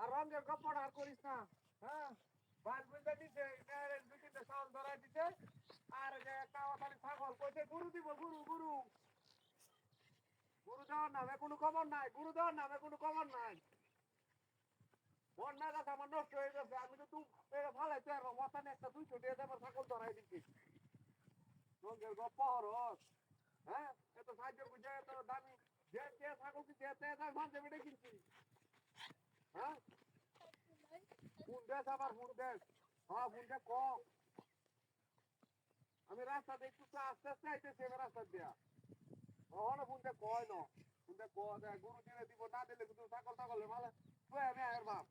আর রঙের গপ্পটা আর করিস না হ্যাঁ? বাস বুঝতে দিছে দুই তিনটে চাউল ধরাই দিছে, আর একটা ছাগল কইছে, গুরু দিব, গুরু গুরু। গুরু দেওয়ার নামে কোনো খবর নাই, গুরু দেওয়ার নামে কোনো খবর নাই। বন্যা গাছ আমার নষ্ট হয়ে গেছে, আমি তো তুই ফালাইতে আর মাথানে একটা দুইশো দিয়ে আমার ছাগল ধরাই দিচ্ছি রঙের গপ্প হ্যাঁ? এত সাহায্য করছে এত দামি হ্যাঁ হ্যাঁ? কম আমি রাস্তা দেখছি তো আস্তে আস্তে আইতেছি এবার রাস্তা দিয়া। ওখানে ফোন দেশ কয় ন। ফোন দেশ কয় দেয় গরু দিলে দিব, না দিলে কিন্তু ছাগল ছাগল ভালো তুই আমি আয়ের বাপ।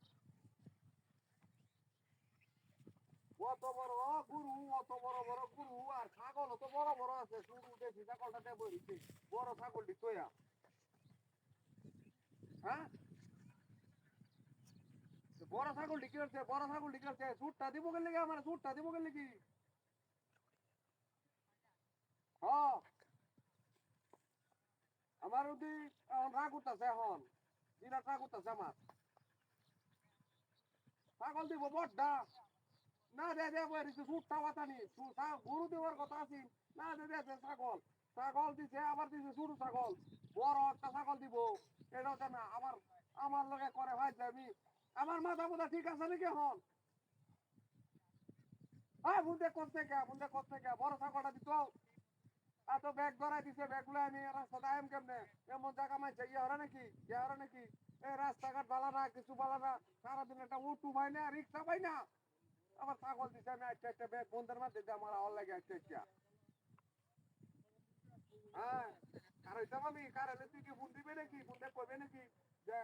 অত বড় গুরু, অত বড় বড় গুরু, আর ছাগল অত বড় বড় আছে। শুরু দেখি ছাগলটা দেব বড় ছাগলটি তোয়া। হ্যাঁ? বড় হচ্ছে বড় হচ্ছে সুটটা দিব গেলে কি আমার? সুটটা দিব গেলে কি হ্যাঁ। আমার রাগ উঠতেছে এখন। রাগ উঠতেছে আমার। ছাগল দিব না, দে দে বই দিছে সুটটা কথা নি গরু দেওয়ার কথা না দে দে, ছাগল। ছাগল দিছে, আবার দিছে ছোট ছাগল। বড় একটা ছাগল দিব। এটা হচ্ছে না, আমার আমার লগে করে ভাই আমি আমার মাথা মোথা ঠিক আছে নাকি এখন? হ্যাঁ বুঝতে করতে কে বুঝতে করতে কে বড় ছাগলটা দিত। এত ব্যাগ ধরাই দিছে, ব্যাগগুলো আমি রাস্তাতে আইম কেমনে? এমন জায়গা মাইছে ইয়ে হরে নাকি? ইয়ে হরে নাকি? এই রাস্তাঘাট ভালো না কিছু ভালো না সারাদিন একটা উটু পাই না, রিক্সা পাই না। আবার ছাগল দিছে, আমি একটা একটা ব্যাগ বন্ধের দিয়ে আমার আওয়ার লাগে একটা একটা হ্যাঁ হইতে আমি কার হলে তুই কি ফোন দিবে নাকি? ফোন দিয়ে কইবে নাকি? যে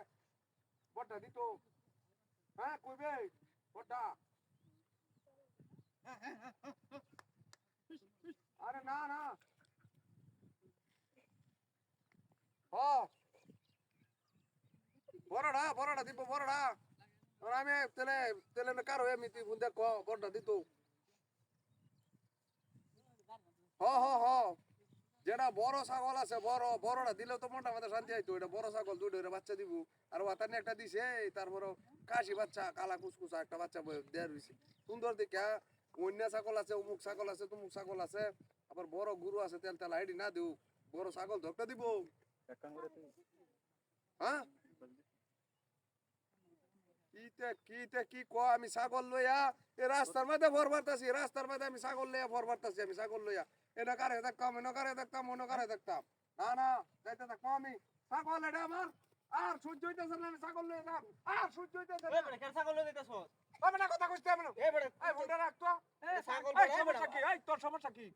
বড়টা দিত হ্যাঁ কইবে। বড়টা আরে না না। ও বড়টা বড়টা দিব বড়টা আর আমি তেলে তেলে না কার তুই বুঝতে ক বড়টা দিত হ হ হ। যেটা বড় ছাগল আছে বড় বড়টা দিলেও তো মনটা মাথা শান্তি আইতো এটা বড় ছাগল দুটো বাচ্চা দিব। আর ওতানি একটা দিছে তারপর কাশি বাচ্চা কালা কুসকুসা একটা বাচ্চা দেড় হয়েছে সুন্দর দেখা অন্য ছাগল আছে অমুক ছাগল আছে তুমুক ছাগল আছে আবার বড় গরু আছে তেল তেল আইডি না দিও বড় ছাগল ধরতে দিব। হ্যাঁ? কিতে কিতে কি ক আমি ছাগল লইয়া এ রাস্তার মধ্যে ভর বাড়তাছি রাস্তার মধ্যে আমি ছাগল লইয়া ভর বাড়তাছি আমি ছাগল লইয়া। এটা কারে দেখতাম এনে কারে দেখতাম অন্য কারে দেখতাম? না না যাইতে থাকব আমি। ছাগল এটা আমার। আর সহ্য হইতেছে না আমি ছাগল লইয়া যাম। আর সহ্য হইতেছে না। আমি না কথা কইতে আমি না। এই ফোনটা রাখতো ছাগল এই বড়, সমস্যা কি? এই তোর সমস্যা কি?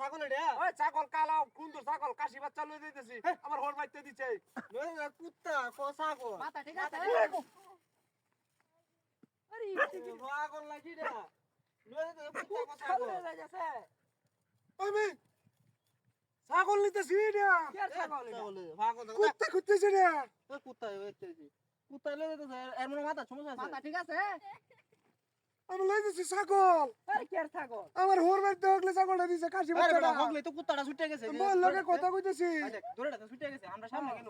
ছাগল ওই ছাগল কালা কুন্দুর ছাগল কাশি বাচ্চা লই যাইতেছি। আমার হোর বাইতে দিছে। কুত্তা ছাগল? মাথা ঠিক আছে? আরে ছাগল রে? ছাগল? হয়ে ছাগল না। কি আর ছাগল এটা? কুত্তা খুঁজতেছি না। কুত্তা কুত্তা লেগে এর মনে মাথা সমস্যা মাথা ঠিক আছে? আমি লই যাচ্ছি ছাগল। আরে কি আর ছাগল? আমার হোর বাইতে হকলে ছাগলটা দিছে কাশি বাচ্চাটা হগলে তো কুত্তাটা ছুটে গেছে। বল লোকে কথা কইতেছি। ধরে তো ছুটে গেছে আমরা সামনে গেল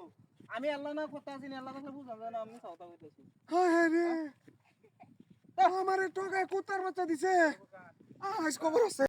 আমি আল্লাহ না করতে আসি আল্লাহ থাকলে বুঝলাম না আমি সাউতা কইতেছি। হায় হায় রে। আমার টকায় কুত্তার বাচ্চা দিছে। আজ খবর আছে।